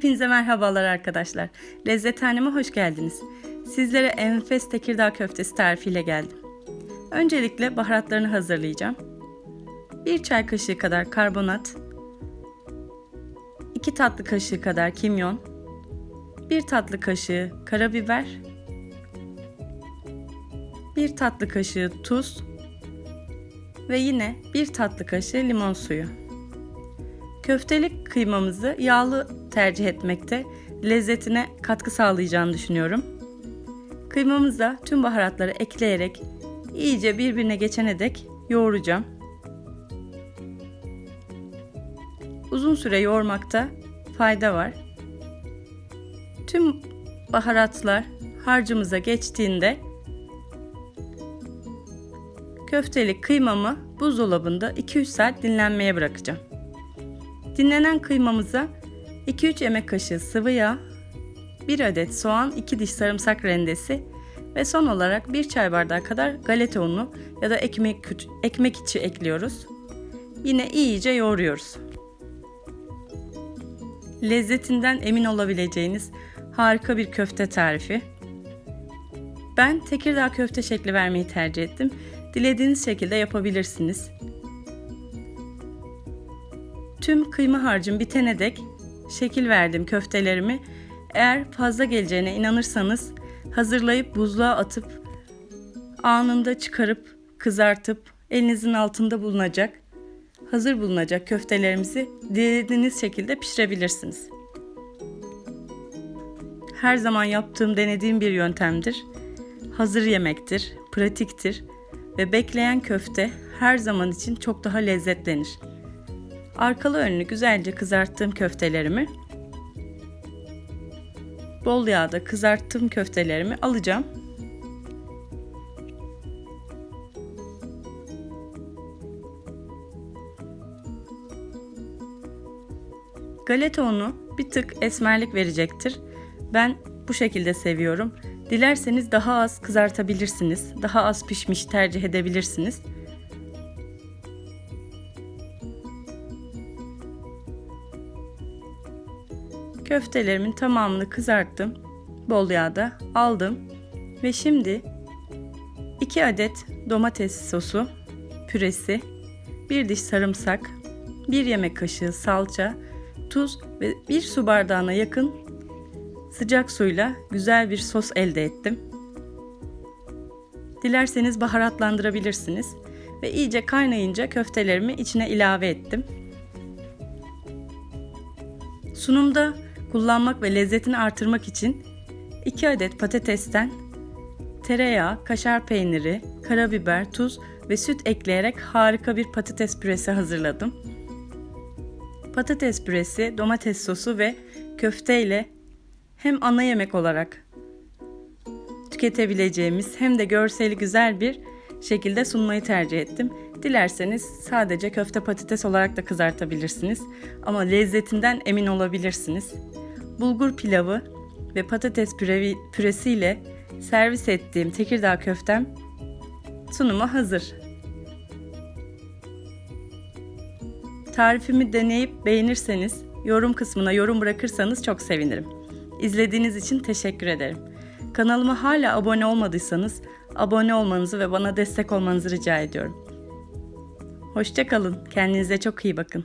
Hepinize merhabalar arkadaşlar. Lezzethaneme hoş geldiniz. Sizlere enfes Tekirdağ köftesi tarifiyle geldim. Öncelikle baharatlarını hazırlayacağım. 1 çay kaşığı kadar karbonat, 2 tatlı kaşığı kadar kimyon, 1 tatlı kaşığı karabiber, 1 tatlı kaşığı tuz ve yine 1 tatlı kaşığı limon suyu. Köftelik kıymamızı yağlı tercih etmekte lezzetine katkı sağlayacağını düşünüyorum. Kıymamıza tüm baharatları ekleyerek iyice birbirine geçene dek yoğuracağım. Uzun süre yoğurmakta fayda var. Tüm baharatlar harcımıza geçtiğinde köftelik kıymamı buzdolabında 2-3 saat dinlenmeye bırakacağım. Dinlenen kıymamıza 2-3 yemek kaşığı sıvı yağ, 1 adet soğan, 2 diş sarımsak rendesi ve son olarak 1 çay bardağı kadar galeta unu ya da ekmek, ekmek içi ekliyoruz. Yine iyice yoğuruyoruz. Lezzetinden emin olabileceğiniz harika bir köfte tarifi. Ben Tekirdağ köfte şekli vermeyi tercih ettim. Dilediğiniz şekilde yapabilirsiniz. Tüm kıyma harcım bitene dek şekil verdim köftelerimi. Eğer fazla geleceğine inanırsanız hazırlayıp buzluğa atıp anında çıkarıp kızartıp elinizin altında bulunacak hazır bulunacak köftelerimizi dilediğiniz şekilde pişirebilirsiniz. Her zaman yaptığım, denediğim bir yöntemdir. Hazır yemektir, pratiktir ve bekleyen köfte her zaman için çok daha lezzetlenir. Arkalı önlü güzelce kızarttığım köftelerimi bol yağda kızarttığım köftelerimi alacağım. Galeta unu bir tık esmerlik verecektir. Ben bu şekilde seviyorum. Dilerseniz daha az kızartabilirsiniz. Daha az pişmiş tercih edebilirsiniz. Köftelerimin tamamını kızarttım. Bol yağda aldım. Ve şimdi 2 adet domates sosu püresi, 1 diş sarımsak, 1 yemek kaşığı salça, tuz ve 1 su bardağına yakın sıcak suyla güzel bir sos elde ettim. Dilerseniz baharatlandırabilirsiniz ve iyice kaynayınca köftelerimi içine ilave ettim. Sunumda kullanmak ve lezzetini artırmak için 2 adet patatesten tereyağı, kaşar peyniri, karabiber, tuz ve süt ekleyerek harika bir patates püresi hazırladım. Patates püresi, domates sosu ve köfte ile hem ana yemek olarak tüketebileceğimiz hem de görseli güzel bir şekilde sunmayı tercih ettim. Dilerseniz sadece köfte patates olarak da kızartabilirsiniz ama lezzetinden emin olabilirsiniz. Bulgur pilavı ve patates pürevi, püresiyle servis ettiğim Tekirdağ köftem sunuma hazır. Tarifimi deneyip beğenirseniz yorum kısmına yorum bırakırsanız çok sevinirim. İzlediğiniz için teşekkür ederim. Kanalıma hala abone olmadıysanız abone olmanızı ve bana destek olmanızı rica ediyorum. Hoşçakalın. Kendinize çok iyi bakın.